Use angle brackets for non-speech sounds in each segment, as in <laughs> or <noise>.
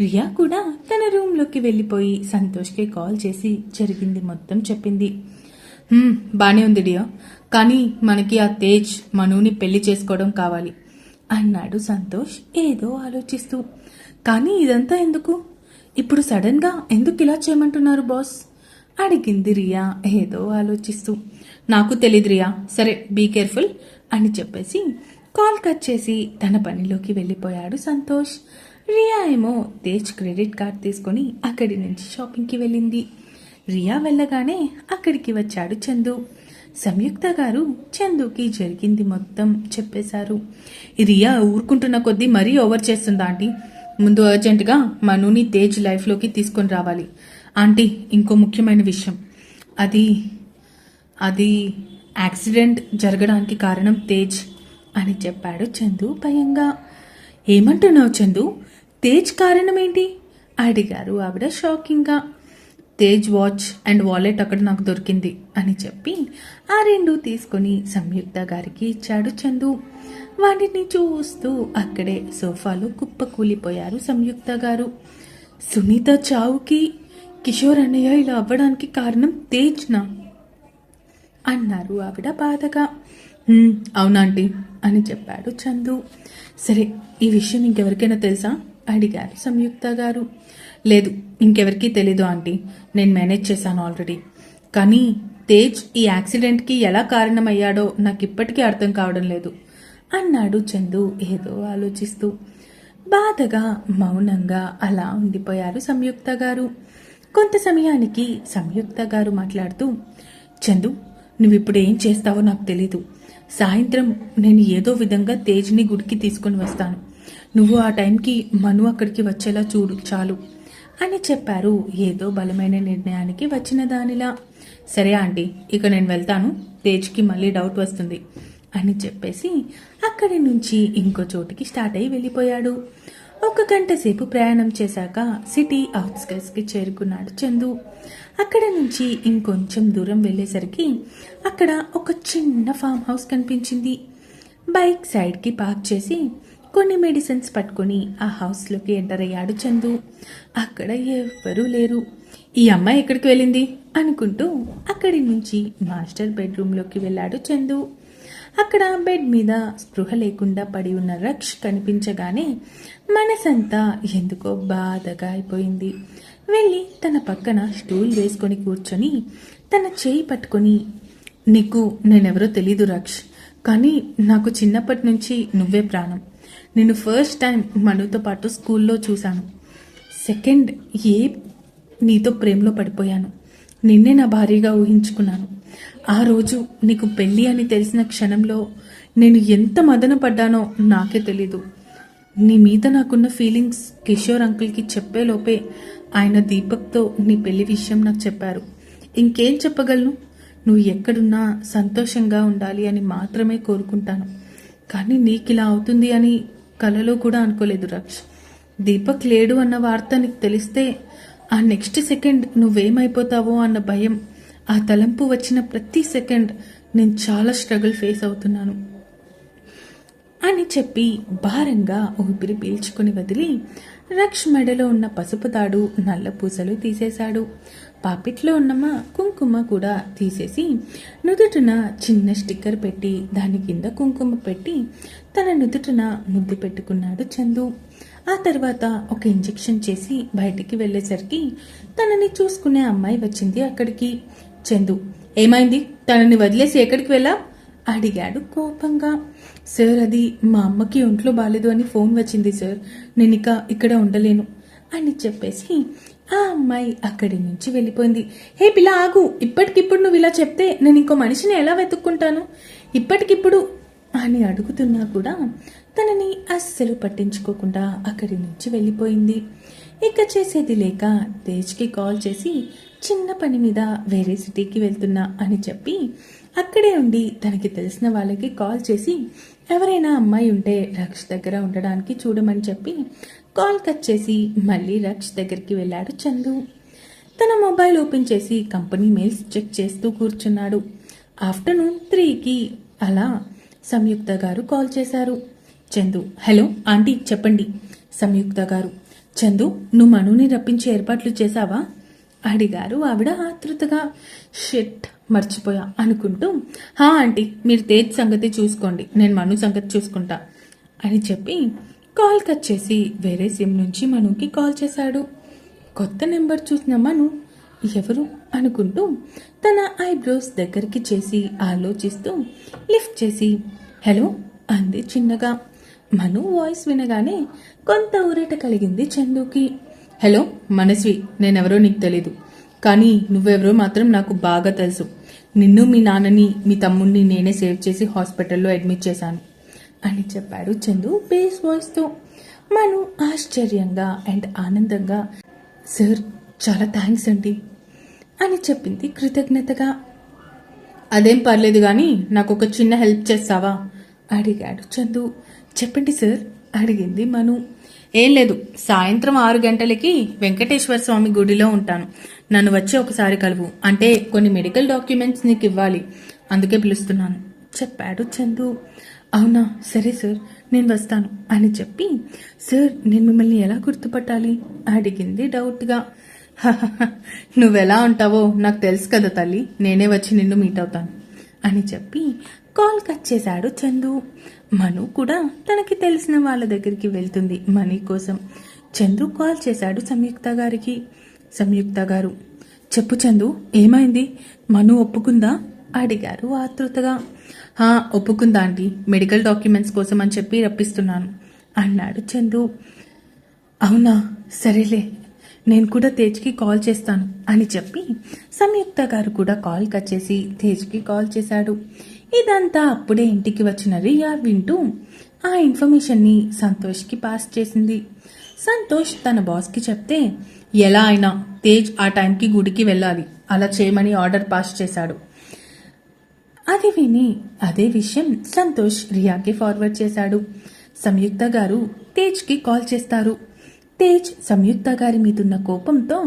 రియా కూడా తన రూమ్లోకి వెళ్ళిపోయి సంతోష్కి కాల్ చేసి జరిగింది మొత్తం చెప్పింది. బానే ఉంది డియో. కానీ మనకి ఆ తేజ్ మనుని పెళ్ళి చేసుకోవడం కావాలి అన్నాడు సంతోష్ ఏదో ఆలోచిస్తూ. కానీ ఇదంతా ఎందుకు? ఇప్పుడు సడన్గా ఎందుకు ఇలా చేయమంటున్నారు బాస్? అడిగింది రియా ఏదో ఆలోచిస్తూ. నాకు తెలియదు రియా. సరే బీ కేర్ఫుల్ అని చెప్పేసి కాల్ కట్ చేసి తన పనిలోకి వెళ్ళిపోయాడు సంతోష్. రియా ఏమో తేజ్ క్రెడిట్ కార్డ్ తీసుకొని అక్కడి నుంచి షాపింగ్కి వెళ్ళింది. రియా వెళ్ళగానే అక్కడికి వచ్చాడు చందు. సంయుక్త గారు చందుకి జరిగింది మొత్తం చెప్పేశారు. రియా ఊరుకుంటున్న కొద్దీ మరీ ఓవర్ చేస్తుందా ఆంటీ? ముందు అర్జెంటుగా మనుని తేజ్ లైఫ్లోకి తీసుకొని రావాలి. ఆంటీ ఇంకో ముఖ్యమైన విషయం. అది అది యాక్సిడెంట్ జరగడానికి కారణం తేజ్ అని చెప్పాడు చందు భయంగా. ఏమంటున్నావు చందు? తేజ్ కారణం ఏంటి అడిగారు ఆవిడ షాకింగ్గా. తేజ్ వాచ్ అండ్ వాలెట్ అక్కడ నాకు దొరికింది అని చెప్పి ఆ రెండు తీసుకొని సంయుక్త గారికి ఇచ్చాడు చందు. వాటిని చూస్తూ అక్కడే సోఫాలో కుప్పకూలిపోయారు సంయుక్త గారు. సునీత చావుకి కిషోర్ అన్నయ్య ఇలా అవ్వడానికి కారణం తేజ్నా? అన్నారు ఆవిడ బాధగా. అవునా అని చెప్పాడు చందు. సరే ఈ విషయం ఇంకెవరికైనా తెలుసా? అడిగారు. సంయుక్త గారు లేదు ఇంకెవరికీ తెలీదు ఆంటీ. నేను మేనేజ్ చేశాను ఆల్రెడీ. కానీ తేజ్ ఈ యాక్సిడెంట్కి ఎలా కారణమయ్యాడో నాకు ఇప్పటికీ అర్థం కావడం లేదు అన్నాడు చందు ఏదో ఆలోచిస్తూ. బాధగా మౌనంగా అలా ఉండిపోయారు సంయుక్త గారు. కొంత సమయానికి సంయుక్త గారు మాట్లాడుతూ చందు నువ్విప్పుడు ఏం చేస్తావో నాకు తెలీదు. సాయంత్రం నేను ఏదో విధంగా తేజ్ని గుడికి తీసుకుని వస్తాను. నువ్వు ఆ టైంకి మను అక్కడికి వచ్చేలా చూడు చాలు. అని చెప్పారు. ఏదో బలమైన నిర్ణయానికి వచ్చిన దానిలా. సరే ఆంటీ ఇక నేను వెళ్తాను. తేజ్కి మళ్ళీ డౌట్ వస్తుంది అని చెప్పేసి అక్కడి నుంచి ఇంకో చోటికి స్టార్ట్ అయి వెళ్ళిపోయాడు. ఒక గంట సేపు ప్రయాణం చేశాక సిటీ అవుట్స్కట్స్కి చేరుకున్నాడు చందు. అక్కడ నుంచి ఇంకొంచెం దూరం వెళ్ళేసరికి అక్కడ ఒక చిన్న ఫామ్ హౌస్ కనిపించింది. బైక్ సైడ్కి పార్క్ చేసి కొన్ని మెడిసిన్స్ పట్టుకొని ఆ హౌస్లోకి ఎంటర్ అయ్యాడు చందు. అక్కడ ఎవ్వరూ లేరు. ఈ అమ్మాయి ఎక్కడికి వెళ్ళింది? అనుకుంటూ అక్కడి నుంచి మాస్టర్ బెడ్రూమ్లోకి వెళ్ళాడు చందు. అక్కడ బెడ్ మీద స్పృహ లేకుండా పడి ఉన్న రక్ష్ కనిపించగానే మనసంతా ఎందుకో బాధగా అయిపోయింది. వెళ్ళి తన పక్కన స్టూల్ వేసుకొని కూర్చొని తన చేయి పట్టుకొని నీకు నేనెవరో తెలీదు రక్ష్ కానీ నాకు చిన్నప్పటి నుంచి నువ్వే ప్రాణం. నేను ఫస్ట్ టైం మనుతో పాటు స్కూల్లో చూశాను. సెకండ్ ఏ నీతో ప్రేమలో పడిపోయాను. నిన్నే నా భార్యగా ఊహించుకున్నాను. ఆ రోజు నీకు పెళ్ళి అని తెలిసిన క్షణంలో నేను ఎంత మదన పడ్డానో నాకే తెలీదు. నీ మీద నాకున్న ఫీలింగ్స్ కిషోర్ అంకుల్కి చెప్పేలోపే ఆయన దీపక్తో నీ పెళ్ళి విషయం నాకు చెప్పారు. ఇంకేం చెప్పగలను? నువ్వు ఎక్కడున్నా సంతోషంగా ఉండాలి అని మాత్రమే కోరుకుంటాను. కానీ నీకు ఇలా అవుతుంది అని కలలో కూడా అనుకోలేదు రక్ష్. దీపక్ లేడు అన్న వార్త నీకు తెలిస్తే ఆ నెక్స్ట్ సెకండ్ నువ్వేమైపోతావో అన్న భయం ఆ తలంపు వచ్చిన ప్రతి సెకండ్ నేను చాలా స్ట్రగుల్ ఫేస్ అవుతున్నాను. అని చెప్పి భారంగా ఊపిరి పీల్చుకుని వదిలి రక్ష్ మెడలో ఉన్న పసుపు తాడు నల్ల పూసలు తీసేశాడు. పాపిట్లో ఉన్నమ్మ కుంకుమ కూడా తీసేసి నుదుటిన చిన్న స్టిక్కర్ పెట్టి దాని కింద కుంకుమ పెట్టి తన నుదుటిన ముద్దు పెట్టుకున్నాడు చందు. ఆ తర్వాత ఒక ఇంజెక్షన్ చేసి బయటికి వెళ్ళేసరికి తనని చూసుకునే అమ్మాయి వచ్చింది అక్కడికి. చందు ఏమైంది? తనని వదిలేసి ఎక్కడికి వెళ్ళా అడిగాడు కోపంగా. సార్ అది మా అమ్మకి ఒంట్లో బాగాలేదు అని ఫోన్ వచ్చింది సార్. నేను ఇక ఇక్కడ ఉండలేను అని చెప్పేసి ఆ అమ్మాయి అక్కడి నుంచి వెళ్ళిపోయింది. హే పిల్ల ఆగు. ఇప్పటికిప్పుడు నువ్వు ఇలా చెప్తే నేను ఇంకో మనిషిని ఎలా వెతుక్కుంటాను? ఇప్పటికిప్పుడు అని అడుగుతున్నా కూడా తనని అస్సలు పట్టించుకోకుండా అక్కడి నుంచి వెళ్ళిపోయింది. ఇక చేసేది లేక తేజ్కి కాల్ చేసి చిన్న పని మీద వేరే సిటీకి వెళ్తున్నా అని చెప్పి అక్కడే ఉండి తనకి తెలిసిన వాళ్ళకి కాల్ చేసి ఎవరైనా అమ్మాయి ఉంటే రక్ష్ దగ్గర ఉండడానికి చూడమని చెప్పి కాల్ కట్ చేసి మళ్ళీ రక్ష్ దగ్గరికి వెళ్ళాడు చందు. తన మొబైల్ ఓపెన్ చేసి కంపెనీ మెయిల్స్ చెక్ చేస్తూ కూర్చున్నాడు. ఆఫ్టర్నూన్ త్రీకి అలా సంయుక్త గారు కాల్ చేశారు. చందు హలో ఆంటీ చెప్పండి. సంయుక్త గారు చందు నువ్వు మనుని రప్పించి ఏర్పాట్లు చేశావా? అడిగారు ఆవిడ ఆతృతగా. షిట్ మర్చిపోయా అనుకుంటూ హా ఆంటీ మీరు తేజ్ సంగతి చూసుకోండి నేను మను సంగతి చూసుకుంటా అని చెప్పి కాల్ కట్ చేసి వేరే సిమ్ నుంచి మనుకి కాల్ చేశాడు. కొత్త నెంబర్ చూసిన మను ఎవరు అనుకుంటూ తన ఐబ్రోస్ దగ్గరికి చేసి ఆలోచిస్తూ లిఫ్ట్ చేసి హలో అంది చిన్నగా. మను వాయిస్ వినగానే కొంత ఊరట కలిగింది చందుకి. హలో మనస్వి నేనెవరో నీకు తెలీదు. కానీ నువ్వెవరో మాత్రం నాకు బాగా తెలుసు. నిన్ను మీ నాన్నని మీ తమ్ముడిని నేనే సేవ్ చేసి హాస్పిటల్లో అడ్మిట్ చేశాను అని చెప్పాడు చందు బేస్ వాయిస్తో. మను ఆశ్చర్యంగా అండ్ ఆనందంగా సార్ చాలా థ్యాంక్స్ అండి. అని చెప్పింది కృతజ్ఞతగా. అదేం పర్లేదు కానీ నాకు ఒక చిన్న హెల్ప్ చేస్తావా? అడిగాడు చందు. చెప్పండి సార్ అడిగింది మను. ఏం లేదు సాయంత్రం ఆరు గంటలకి వెంకటేశ్వర స్వామి గుడిలో ఉంటాను. నన్ను వచ్చి ఒకసారి కలువు. అంటే కొన్ని మెడికల్ డాక్యుమెంట్స్ నీకు ఇవ్వాలి. అందుకే పిలుస్తున్నాను చెప్పాడు చందు. అవునా సరే సార్ నేను వస్తాను అని చెప్పి. సార్ నేను మిమ్మల్ని ఎలా గుర్తుపట్టాలి? అడిగింది డౌట్గా. <laughs> నువ్వెలా ఉంటావో నాకు తెలుసు కదా తల్లి. నేనే వచ్చి నిన్ను మీట్ అవుతాను. అని చెప్పి కాల్ కట్ చేశాడు చందు. మను కూడా తనకి తెలిసిన వాళ్ళ దగ్గరికి వెళ్తుంది మనీ కోసం. చందు కాల్ చేశాడు సంయుక్త గారికి. సంయుక్త గారు చెప్పు చందు ఏమైంది? మను ఒప్పుకుందా? అడిగారు ఆతృతగా. "హా, ఒప్పుకుందా ఆంటీ. మెడికల్ డాక్యుమెంట్స్ కోసం అని చెప్పి రప్పిస్తున్నాను అన్నాడు చందు. అవునా? సరేలే నేను కూడా తేజ్కి కాల్ చేస్తాను అని చెప్పి సంయుక్త గారు కూడా కాల్ కట్ చేసి తేజ్కి కాల్ చేశాడు. ఇదంతా అప్పుడే ఇంటికి వచ్చిన రియా వింటూ ఆ ఇన్ఫర్మేషన్ని సంతోష్కి పాస్ చేసింది. సంతోష్ తన బాస్కి చెప్తే ఎలా అయినా తేజ్ ఆ టైంకి గుడికి వెళ్ళాలి. అలా చేయమని ఆర్డర్ పాస్ చేశాడు. అది విని అదే విషయం సంతోష్ రియాకి ఫార్వర్డ్ చేశాడు. సంయుక్త గారు తేజ్కి కాల్ చేస్తారు. తేజ్ సంయుక్త గారి మీదున్న కోపంతో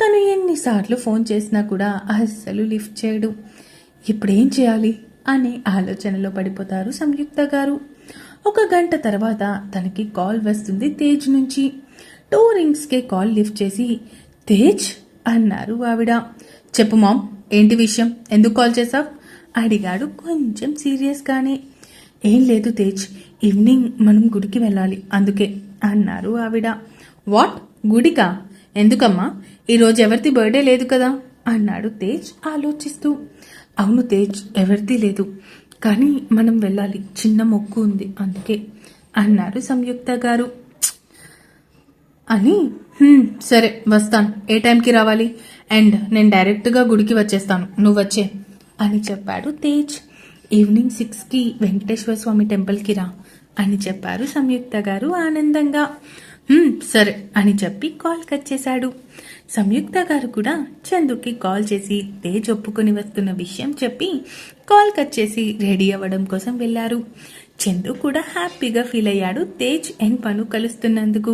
తను ఎన్నిసార్లు ఫోన్ చేసినా కూడా అస్సలు లిఫ్ట్ చేయడు. ఇప్పుడేం చేయాలి? అనే ఆలోచనలో పడిపోతారు సంయుక్త గారు. ఒక గంట తర్వాత తనకి కాల్ వస్తుంది తేజ్ నుంచి. టూ రింగ్స్కే కాల్ లిఫ్ట్ చేసి తేజ్! అన్నారు ఆవిడ. చెప్పు మామ్ ఏంటి విషయం? ఎందుకు కాల్ చేసావు అడిగాడు కొంచెం సీరియస్గానే. ఏం లేదు తేజ్ ఈవినింగ్ మనం గుడికి వెళ్ళాలి అందుకే అన్నారు ఆవిడ. వాట్? గుడికా? ఎందుకమ్మా? ఈరోజు ఎవరిది బర్త్డే లేదు కదా? అన్నాడు తేజ్ ఆలోచిస్తూ. అవును తేజ్ ఎవరిది లేదు. కానీ మనం వెళ్ళాలి. చిన్న మొక్కు ఉంది అందుకే అన్నారు సంయుక్త గారు. అని సరే వస్తాను. ఏ టైంకి రావాలి? అండ్ నేను డైరెక్ట్గా గుడికి వచ్చేస్తాను. నువ్వు వచ్చే. అని చెప్పాడు తేజ్. ఈవినింగ్ సిక్స్కి వెంకటేశ్వర స్వామి టెంపుల్కి రా అని చెప్పారు సంయుక్త గారు ఆనందంగా. సరే అని చెప్పి కాల్ కట్ చేశాడు. సంయుక్త గారు కూడా చందుకి కాల్ చేసి తేజ్ ఒప్పుకొని వస్తున్న విషయం చెప్పి కాల్ కట్ చేసి రెడీ అవ్వడం కోసం వెళ్ళారు. చందు కూడా హ్యాపీగా ఫీల్ అయ్యాడు తేజ్ అండ్ పను కలుస్తున్నందుకు.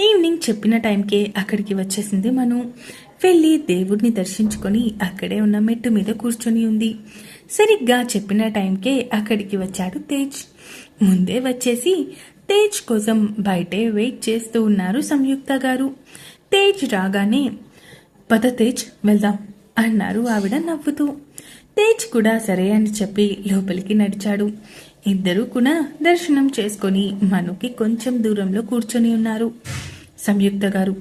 ఈవినింగ్ చెప్పిన టైంకే అక్కడికి వచ్చేసింది మను. వెళ్ళి దేవుడిని దర్శించుకొని అక్కడే ఉన్న మెట్టు మీద కూర్చొని ఉంది. సరిగ్గా చెప్పిన టైంకే అక్కడికి వచ్చాడు తేజ్. ముందే వచ్చేసి తేజ్ కోసం బయటే వెయిట్ చేస్తూ ఉన్నారు సంయుక్త గారు. తేజ్ రాగానే పద తేజ్ వెళ్దాం అన్నారు ఆవిడ నవ్వుతూ. తేజ్ కూడా సరే అని చెప్పి లోపలికి నడిచాడు. ఇద్దరూ కూడా దర్శనం చేసుకొని మనుకి కొంచెం దూరంలో కూర్చొని ఉన్నారు. సంయుక్త గారు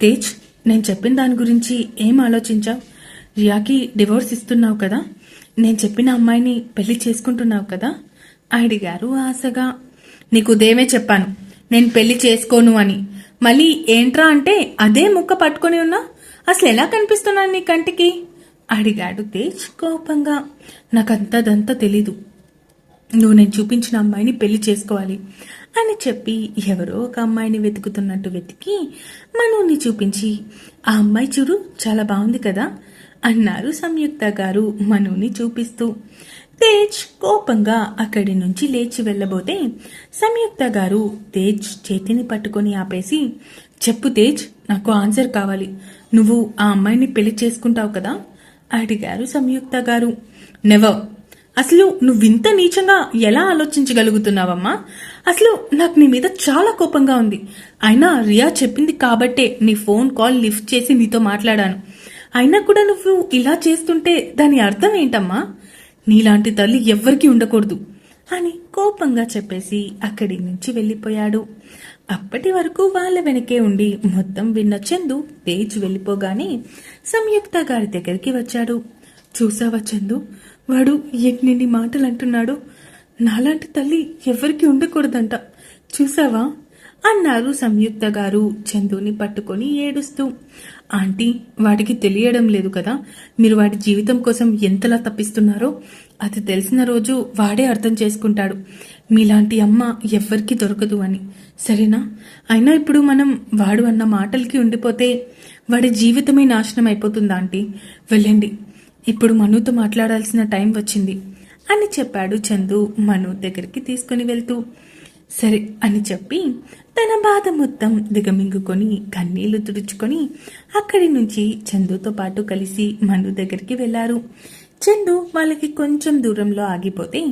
తేజ్ నేను చెప్పిన దాని గురించి ఏం ఆలోచించావు? రియాకి డివోర్స్ ఇస్తున్నావు కదా? నేను చెప్పిన అమ్మాయిని పెళ్ళి చేసుకుంటున్నావు కదా? అడిగారు ఆశగా. నీకు ఉదయమే చెప్పాను. నేను పెళ్ళి చేసుకోను అని. మళ్ళీ ఏంట్రా అంటే అదే ముక్క పట్టుకొని ఉన్నా? అసలు ఎలా కనిపిస్తున్నాను నీ కంటికి? అడిగాడు తేజ్ కోపంగా. నాకంతదంతా తెలీదు. నువ్వు నేను చూపించిన అమ్మాయిని పెళ్ళి చేసుకోవాలి. అని చెప్పి ఎవరో ఒక అమ్మాయిని వెతుకుతున్నట్టు వెతికి మనుని చూపించి ఆ అమ్మాయి చూడు చాలా బాగుంది కదా అన్నారు సంయుక్త గారు మనుని చూపిస్తూ. తేజ్ కోపంగా అక్కడి నుంచి లేచి వెళ్ళబోతే సంయుక్త గారు తేజ్ చేతిని పట్టుకొని ఆపేసి చెప్పు తేజ్ నాకు ఆన్సర్ కావాలి. నువ్వు ఆ అమ్మాయిని పెళ్ళి చేసుకుంటావు కదా? అడిగారు సంయుక్త గారు. నెవర్ అసలు నువ్వింత నీచంగా ఎలా ఆలోచించగలుగుతున్నావమ్మా? అసలు నాకు నీ మీద చాలా కోపంగా ఉంది. అయినా రియా చెప్పింది కాబట్టే నీ ఫోన్ కాల్ లిఫ్ట్ చేసి నీతో మాట్లాడాను. అయినా కూడా నువ్వు ఇలా చేస్తుంటే దాని అర్థం ఏంటమ్మా? నీలాంటి తల్లి ఎవ్వరికీ ఉండకూడదు అని కోపంగా చెప్పేసి అక్కడి నుంచి వెళ్ళిపోయాడు. అప్పటి వరకు వాళ్ళ వెనకే ఉండి మొత్తం విన్న చందు తేజ్ వెళ్ళిపోగానే సంయుక్త గారి దగ్గరికి వచ్చాడు. చూసావా చందు? వాడు ఎన్ని మాటలు అంటున్నాడు నాలాంటి తల్లి ఎవరికి ఉండకూడదంట. చూసావా? అన్నారు సంయుక్త గారు చందుని పట్టుకొని ఏడుస్తూ. ఆంటీ వాడికి తెలియడం లేదు కదా? మీరు వాడి జీవితం కోసం ఎంతలా తప్పిస్తున్నారో? అది తెలిసిన రోజు వాడే అర్థం చేసుకుంటాడు. మీలాంటి అమ్మ ఎవ్వరికి దొరకదు అని. సరేనా? అయినా ఇప్పుడు మనం వాడు అన్న మాటలకి ఉండిపోతే వాడి జీవితమే నాశనం అయిపోతుందా ఆంటీ? వెళ్ళండి. ఇప్పుడు మనుతో మాట్లాడాల్సిన టైం వచ్చింది అని చెప్పాడు చందు మను దగ్గరికి తీసుకుని వెళ్తూ. సరే అని చెప్పి తన బాధ మొత్తం దిగమింగుకొని కన్నీళ్ళు తుడుచుకొని అక్కడి నుంచి చందుతో పాటు కలిసి మను దగ్గరికి వెళ్ళారు. చందు వాళ్ళకి కొంచెం దూరంలో ఆగిపోతే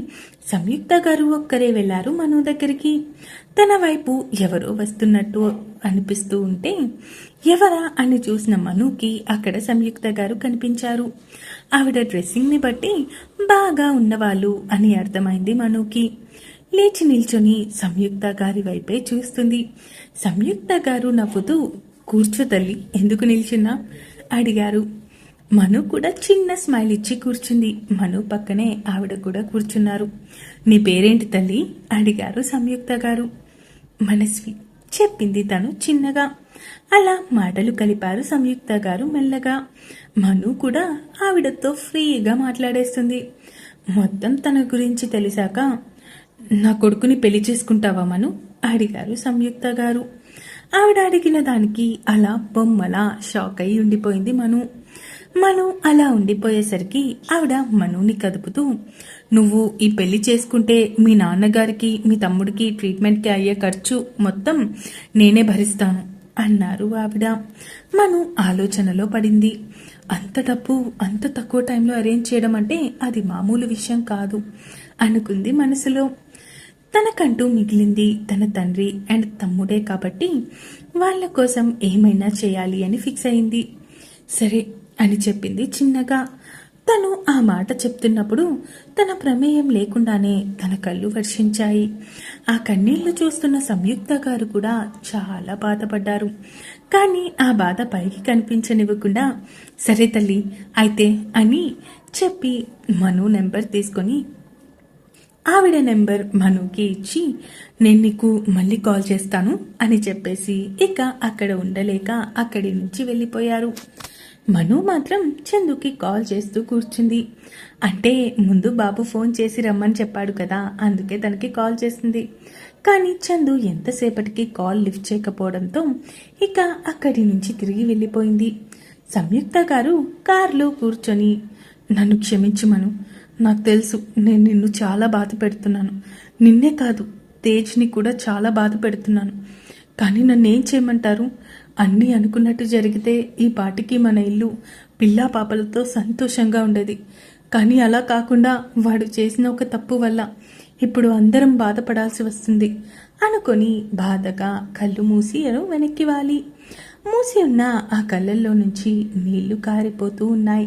సంయుక్త గారు ఒక్కరే వెళ్ళారు మను దగ్గరికి. తన వైపు ఎవరో వస్తున్నట్టు అనిపిస్తూ ఉంటే ఎవరా అని చూసిన మనుకి అక్కడ సంయుక్త గారు కనిపించారు. ఆవిడ డ్రెస్సింగ్ని బట్టి బాగా ఉన్నవాళ్ళు అని అర్థమైంది మనుకి. లేచి నిల్చొని సంయుక్త గారి వైపే చూస్తుంది. సంయుక్త గారు నవ్వుతూ కూర్చో తల్లి ఎందుకు నిల్చున్నా? అడిగారు. మను కూడా చిన్న స్మైల్ ఇచ్చి కూర్చుంది. మను పక్కనే ఆవిడ కూడా కూర్చున్నారు. నీ పేరేంటి తల్లి? అడిగారు సంయుక్త గారు. మనస్వి చెప్పింది తను చిన్నగా. అలా మాటలు కలిపారు సంయుక్త గారు మెల్లగా. మను కూడా ఆవిడతో ఫ్రీగా మాట్లాడేస్తుంది. మొత్తం తన గురించి తెలిసాక నా కొడుకుని పెళ్ళి చేసుకుంటావా మను? అడిగారు సంయుక్త గారు. ఆవిడ అడిగిన దానికి అలా బొమ్మలా షాక్ అయి ఉండిపోయింది మను. మను అలా ఉండిపోయేసరికి ఆవిడ మనుని కదుపుతూ నువ్వు ఈ పెళ్ళి చేసుకుంటే మీ నాన్నగారికి మీ తమ్ముడికి ట్రీట్మెంట్కి అయ్యే ఖర్చు మొత్తం నేనే భరిస్తాను అన్నారు ఆవిడ. మను ఆలోచనలో పడింది. అంత డబ్బు అంత తక్కువ టైంలో అరేంజ్ చేయడం అంటే అది మామూలు విషయం కాదు అనుకుంది మనసులో. తనకంటూ మిగిలింది తన తండ్రి అండ్ తమ్ముడే కాబట్టి వాళ్ళ కోసం ఏమైనా చేయాలి అని ఫిక్స్ అయింది. సరే అని చెప్పింది చిన్నగా. తను ఆ మాట చెప్తున్నప్పుడు తన ప్రమేయం లేకుండానే తన కళ్ళు వర్షించాయి. ఆ కన్నీళ్ళు చూస్తున్న సంయుక్త గారు కూడా చాలా బాధపడ్డారు. కానీ ఆ బాధ పైకి కనిపించనివ్వకుండా సరే తల్లి అయితే అని చెప్పి మను నెంబర్ తీసుకొని ఆవిడ నెంబర్ మనుకి ఇచ్చి నేను నీకు మళ్ళీ కాల్ చేస్తాను అని చెప్పేసి ఇక అక్కడ ఉండలేక అక్కడి నుంచి వెళ్ళిపోయారు. మను మాత్రం చందుకి కాల్ చేస్తూ కూర్చుంది. అంటే ముందు బాబు ఫోన్ చేసి రమ్మని చెప్పాడు కదా అందుకే తనకి కాల్ చేసింది. కానీ చందు ఎంతసేపటికి కాల్ లిఫ్ట్ చేయకపోవడంతో ఇక అక్కడి నుంచి తిరిగి వెళ్ళిపోయింది. సంయుక్త గారు కారులో కూర్చొని నన్ను క్షమించమను నాకు తెలుసు నేను నిన్ను చాలా బాధ పెడుతున్నాను. నిన్నే కాదు తేజ్ని కూడా చాలా బాధ పెడుతున్నాను. కానీ నన్ను ఏం చేయమంటారు? అన్నీ అనుకున్నట్టు జరిగితే ఈ పాటికి మన ఇల్లు పిల్లా పాపలతో సంతోషంగా ఉండేది. కానీ అలా కాకుండా వాడు చేసిన ఒక తప్పు వల్ల ఇప్పుడు అందరం బాధపడాల్సి వస్తుంది అనుకొని బాధగా కళ్ళు మూసి వెనక్కి వాలి. మూసి ఉన్న ఆ కళ్ళల్లో నుంచి నీళ్ళు కారిపోతూ ఉన్నాయి.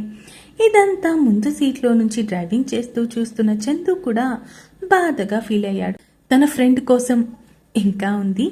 ఇదంతా ముందు సీట్లో నుంచి డ్రైవింగ్ చేస్తూ చూస్తున్న చందు కూడా బాధగా ఫీల్ అయ్యాడు. తన ఫ్రెండ్ కోసం ఇంకా ఉంది.